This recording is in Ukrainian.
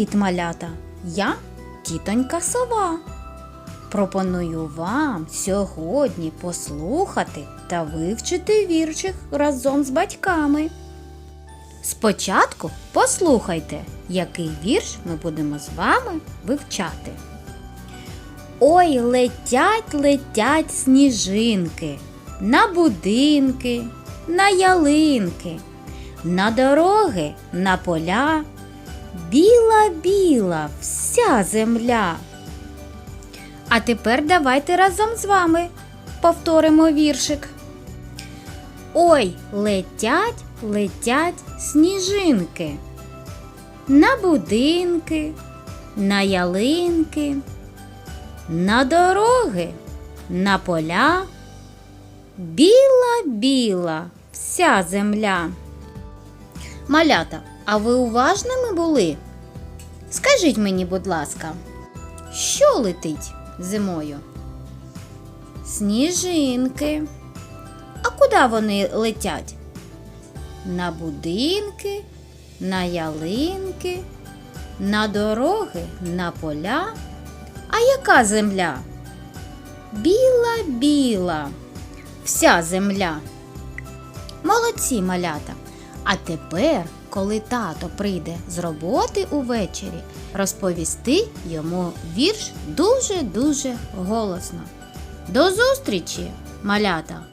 Привіт, малята! Я тітонька сова. Пропоную вам сьогодні послухати та вивчити віршик разом з батьками. Спочатку послухайте, який вірш ми будемо з вами вивчати. Ой, летять, летять сніжинки на будинки, на ялинки, на дороги, на поля. Біла, біла вся земля. А тепер давайте разом з вами повторимо віршик. Ой, летять, летять сніжинки. На будинки, на ялинки, на дороги, на поля. Біла, біла вся земля. Малята, а ви уважними були? Скажіть мені, будь ласка, що летить зимою? Сніжинки. А куди вони летять? На будинки, на ялинки, на дороги, на поля. А яка земля? Біла, біла, вся земля. Молодці малята. А тепер, коли тато прийде з роботи увечері, розповісти йому вірш дуже-дуже голосно. До зустрічі, малята!